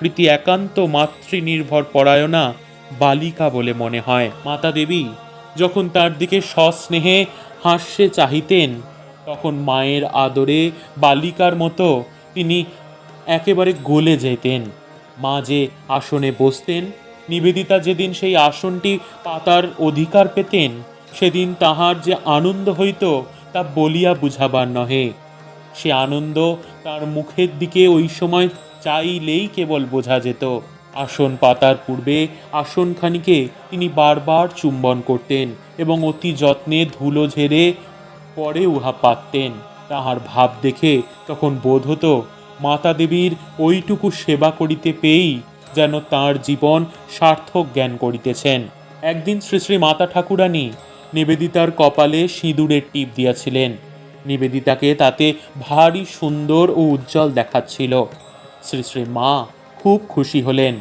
প্রকৃতি একান্ত মাতৃনির্ভর পরায়ণা বালিকা বলে মনে হয়। মাতা দেবী, যখন তার দিকে সস্নেহে হাস্যে চাহিতেন, তখন মায়ের আদরে বালিকার মতো তিনি একেবারে গলে যেতেন। মা যে আসনে বসতেন, নিবেদিতা যেদিন সেই আসনটি পাতার অধিকার পেতেন, সেদিন তাহার যে আনন্দ হইত তা বলিয়া বুঝাবার নহে। সে আনন্দ তার মুখের দিকে ওই সময় চাইলেই কেবল বোঝা যেত। আসন পাতার পূর্বে আসনখানিকে তিনি বারবার চুম্বন করতেন এবং অতি যত্নে ধুলো ঝেড়ে পরে উহা পাততেন। তাহার ভাব দেখে তখন বোধ হতো, মাতা দেবীর ওইটুকু সেবা করিতে পেয়েই যেন তার জীবন সার্থক জ্ঞান করিতেছেন। একদিন শ্রী শ্রী মাতা ঠাকুরানী নিবেদিতার কপালে সিঁদুরের টিপ দিয়াছিলেন। নিবেদিতাকে তাতে ভারী সুন্দর ও উজ্জ্বল দেখাচ্ছিল। শ্রী শ্রী মা খুব খুশি হলেন।